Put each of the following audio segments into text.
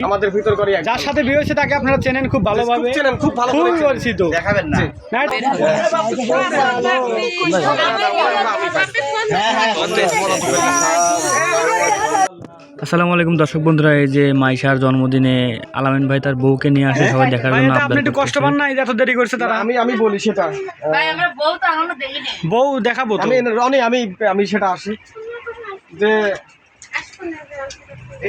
আমাদের ভিতর করে যার সাথে বিয়ে হয়েছে তাকে আপনারা চেনেন খুব ভালোভাবে। চেনেন, খুব ভালো চেনেন। পরিচিত। দেখাবেন না। আসসালামু আলাইকুম দর্শক বন্ধুরা এই যে মাইশার জন্মদিনে আলামিন ভাই তার বউকে নিয়ে আসে সবাই দেখার জন্য আপনি একটু। কষ্ট পান না এত দেরি করছে তারা। আমি আমি বলি সেটা। ভাই আমরা বউ তো এখনও দেখিনি। বউ দেখাবো তো। আমি রনি আমি আমি সেটা আসি। যে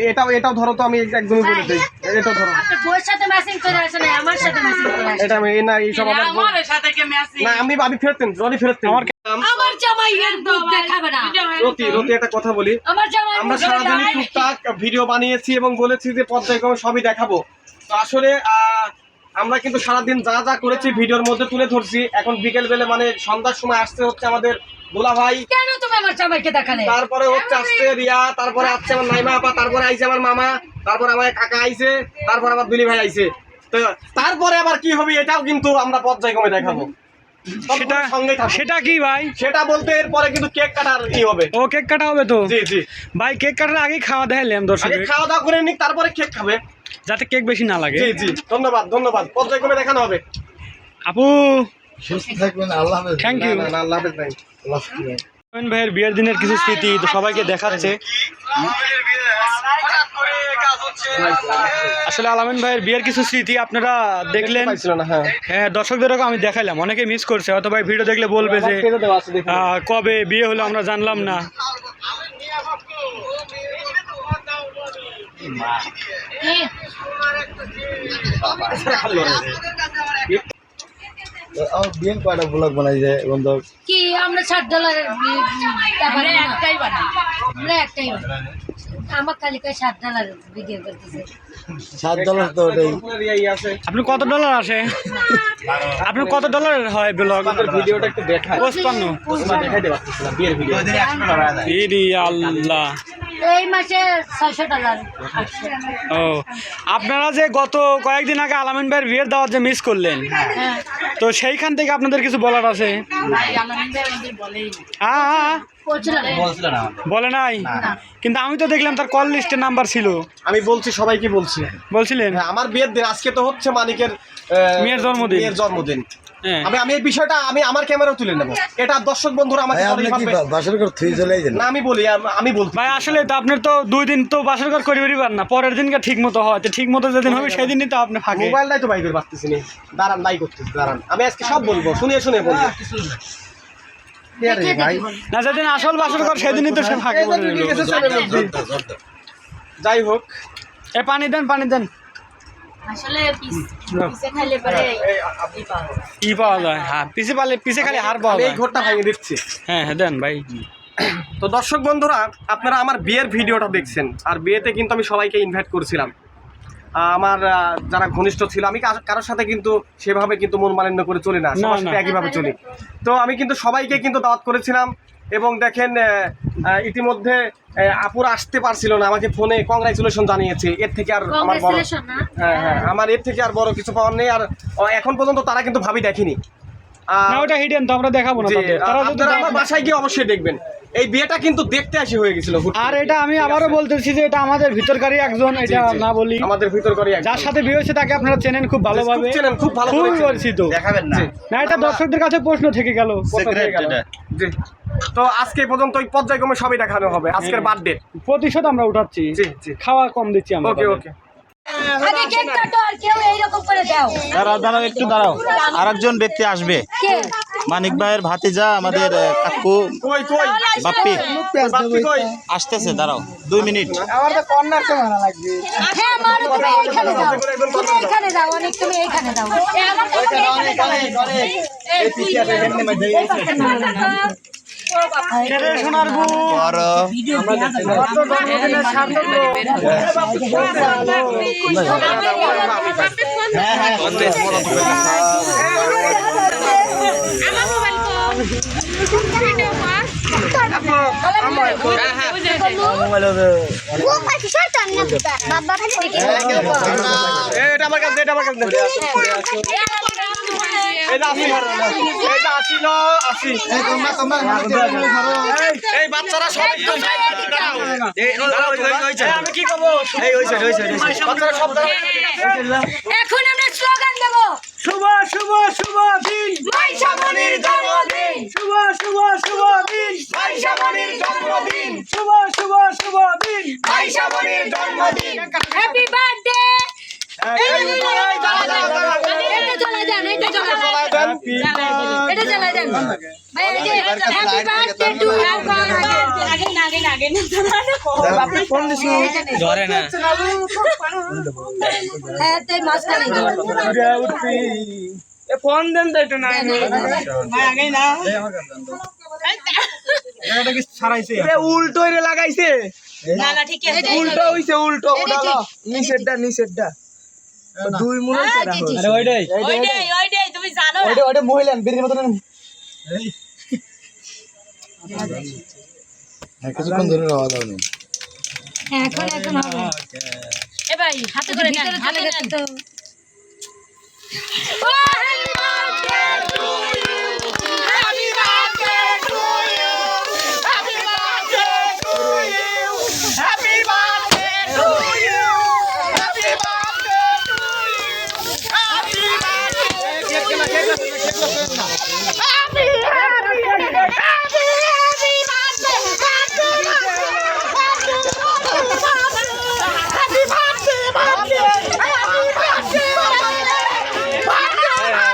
এটাও এটাও ধরো তো আমি একদমই বলে দিই। এটাও ধরো। আপনার সাথে ম্যাচিং করে আসে না আমার সাথে ম্যাচিং করে আসে এটা এই না এই সব আমার সাথে কে ম্যাচিং না আমি আমি ফেরতেন রনি ফেরতেন আমার আমার জামাই এর বুক দেখাবে না। রতি রতি একটা কথা বলি। আমার জামাই আমরা মুখ সারাদিনই দেখাবে না। টুকটাক ভিডিও বানিয়েছি এবং বলেছি যে পর্যায়ক্রমে সবই দেখাবো। তো আসলে আমরা কিন্তু সারাদিন যা যা করেছি ভিডিওর মধ্যে তুলে ধরছি। এখন বিকেল বেলে মানে সন্ধ্যার সময় আসতে হচ্ছে আমাদের দোলা ভাই। কেন তুমি আমার জামাইকে দেখালে? তারপরে হচ্ছে আসছে রিয়া তারপরে আসছে আমার নাইমা আপা তারপরে আইছে আমার মামা তারপরে আমার কাকা আইছে তারপরে আমার দুলি ভাই আইছে। তো তারপরে আবার কি হবে এটাও কিন্তু আমরা পর্যায়ক্রমে দেখাবো। সেটা সঙ্গে সেটা কি ভাই? সেটা বলতে এরপরে কিন্তু কেক কাটার হবে। ও কেক কাটা হবে তো? জি জি। ভাই কেক কাটার আগেই খাওয়া দর্শক। খাওয়া দাওয়া করে নিক তারপরে কেক খাবে। যাতে কেক বেশি না লাগে। জি জি। ধন্যবাদ ধন্যবাদ। পর্যায়ক্রমে দেখানো হবে। আপু সুস্থ থাকবেন আল্লাহ হাফেজ। থ্যাংক ইউ না, না, আল্লাহ হাফেজ ভাই। আলামিন ভাইয়ের বিয়ের দিনের কিছু স্মৃতি তো সবাইকে দেখাচ্ছে। আসলে আলামিন ভাইয়ের বিয়ের কিছু স্মৃতি আপনারা দেখলেন। হ্যাঁ। হ্যাঁ দর্শকদেরকে আমি দেখাইলাম। অনেকে মিস করছে হয়তো ভাই ভিডিও দেখলে বলবে যে কবে বিয়ে হলো আমরা জানলাম না? আমার বিয়েন কয়টা ব্লগ বানাই যায় বন্ধু? কি আমরা ষাট ডলারের আমরা একটাই বানাই। আমরা একটাই বানাই। আমার কালিকায় ষাট ডলারের ভিডিও করতেছে। সাত ডলার তো ওটাই। আছে আপনি কত ডলার আসে? আপনার কত ডলারের হয় ব্লগ ভিডিওটা একটু দেখায় পঁচপান্ন। আমরা দেখাইতে বিয়ের ভিডিও ইরি আল্লাহ। এই মাসে ছয়শো ডলার ও আপনারা যে গত কয়েকদিন আগে আলামিন ভাইয়ের বিয়ের দাওয়াত যে মিস করলেন হ্যাঁ। তো সেইখান থেকে আপনাদের কিছু বলার আছে। বলে নাই? কিন্তু আমি তো দেখলাম তার কল লিস্টের নাম্বার ছিল। আমি বলছি সবাইকে বলছি। বলছিলেন? হ্যাঁ, আমার বিয়ের দিন আজকে তো হচ্ছে মানিকের মেয়ের জন্মদিন। মেয়ের জন্মদিন। আমি আমি এই বিষয়টা আমি আমার ক্যামেরাও তুলে নেব। এটা দর্শক বন্ধুরা আমাকে ভাই আপনি পরেই কি ভাববে। বাসর করে থুই চলে যান না আমি বলি আমি বলছি। ভাই আসলে তো আপনার তো দুই দিন তো বাসর ঘর করি পার না পরের দিনকে ঠিক মতো হয়। তো ঠিক মতো যেদিন হবে সেই দিনই তো আপনি ফাঁকে। মোবাইলটাই তো বাইরে পারতেছি নি। দাঁড়ান লাই করতেছি দাঁড়ান। আমি আজকে সব বলব শুনে শুনে বলব। ভাই? না যেদিন আসল বাসর ঘর সেদিনই তো সে ফাঁকে যাই হোক। এ পানি দেন পানি দেন। আসলে পিস- খাইলে পরে এই আ- আপনি ই পাওয়া যায় হ্যাঁ পিছে পালে পিছে খালি হার পাওয়া আমি এই ঘরটা ভেঙে দিচ্ছি। হ্যাঁ হ্যাঁ দেন ভাই। তো দর্শক বন্ধুরা আপনারা আমার বিয়ের ভিডিওটা দেখছেন আর বিয়েতে কিন্তু আমি সবাইকে ইনভাইট করেছিলাম। আমার যারা ঘনিষ্ঠ ছিল আমি কারোর সাথে কিন্তু সেভাবে কিন্তু মন মালিন্য করে চলি না না, সবার সাথে না। একইভাবে চলি। তো আমি কিন্তু সবাইকে কিন্তু দাওয়াত করেছিলাম এবং দেখেন ইতিমধ্যে আপুরা আসতে পারছিল না আমাকে ফোনে কংগ্রাচুলেশন জানিয়েছে। এর থেকে আর আমার বড় হ্যাঁ হ্যাঁ আমার এর থেকে আর বড় কিছু পাওয়ার নেই আর এখন পর্যন্ত তারা কিন্তু ভাবি দেখেনি। না ওটা হিডেন তো আমরা দেখাবো না তারা যদি আমার বাসায় গিয়ে অবশ্যই দেখবেন। এই বিয়েটা কিন্তু দেখতে আসি হয়ে গেছিল আর এটা আমি আবারও বলতেছি যে এটা আমাদের ভিতরকারই একজন এটা না বলি। আমাদের ভিতর যার সাথে বিয়ে হয়েছে তাকে আপনারা চেনেন খুব ভালোভাবে। চেনেন, খুব ভালো। পরিচিত। দেখাবেন না। না এটা দর্শকদের কাছে প্রশ্ন থেকে গেল জি। তো আজকে পর্যন্ত ওই পর্যায়ক্রমে সবই দেখানো হবে। আজকের। বার্থডে প্রতিশোধ আমরা উঠাচ্ছি। জি জি। খাওয়া কম দিচ্ছি আমরা ওকে ওকে। আগে কেক কাটো আর কেউ এইরকম করে দাও। দাঁড়াও দাঁড়াও একটু দাঁড়াও। আরেকজন ব্যক্তি আসবে। মানিক ভাইয়ের ভাতিজা আমাদের কাকু। কই কই? বাপ্পি। আসতেছে দাঁড়াও দুই মিনিট। হ্যাঁ মারো তুমি এইখানে দাও। তুমি এইখানে দাও অনেক তুমি এইখানে দাও। এ, আমার আমার কাছে আমার কাছে এই বাচ্চারা সব একটু side যান এটা চলে যান ভাই হ্যাপি বার্থডে টু আগে না আগে না আগে না আপনি ফোন দিছি ধরে না। হ্যাঁ তাই এ ফোন দেন তো একটু না। এ উল্টো রে লাগাইছে। না না ঠিক আছে। উল্টো হইছে উল্টো। এটা ওটা নিচেরটা দুই হ্যাঁ। আরে ওইটাই ওইটাই ওইটাই তুমি জানো না ওটা ওটা মহিলা বেরিয়ে মতন। হ্যাঁ কিছুক্ষণ ধরে রাওয়া দাও নি। হ্যাঁ, এখন এখন হবে। এ ভাই হাতে করে নেন হাতে নেন তো হাই রে আল্লাহ কি অবস্থা রে আচ্ছা কেকটা কেকটার অবস্থা কি? কেকটা কি করছে কেকটা কেকটা কেকটা পরিষ্কার করা আচ্ছা মাইশা মাইশা আগে খাওয়াই দে তারপরে মাইশা ওর বাবা মা খাওয়া দে হ্যাঁ মাইশাকে দাও একবারে আলহামদুলিল্লাহ এখন সবাই তোমার মাকে খাওয়া দাও ভাই আপনারা খাওয়াই দেন আপনারা খাওয়াই দেন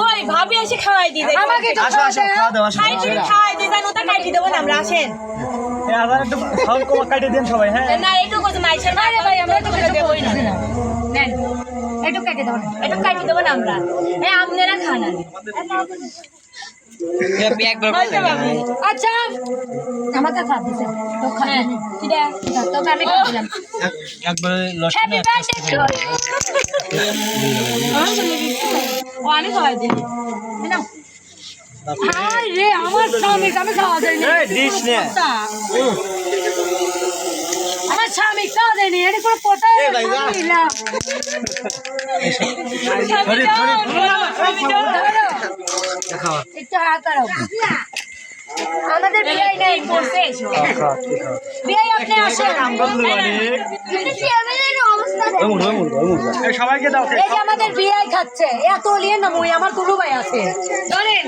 ওই ভাবি এসে খাওয়াই দিই আমাকে তো খাওয়া দাও খাওয়াই দিই জানো তা কাটি দেবো না আমরা আসেন। না একটু কথা মাইসের আরে ভাই আমরা তো কিছু দেবই না। নেন একটু কেটে দাও না। একটু কাটি দেবো না আমরা। হ্যাঁ আপনারা খান আগে আচ্ছা আমাকে দিছে। তো হ্যাঁ? তোকে আমি একবারে লস হ্যাপি বার্থডে খাওয়াই দিই। নাও। হাই রে আমার স্বামী আমি খাওয়া দেয়নি আমার স্বামী খাওয়া দেয়নি এটা কোনো কথা একটু হাত আমাদের নেই করছে আপনি আসেন। সবাইকে দাও এই যে আমাদের বিয়াই খাচ্ছে। এত লিয়ে না মুই আমার কুরু ভাই আছে। ধরেন।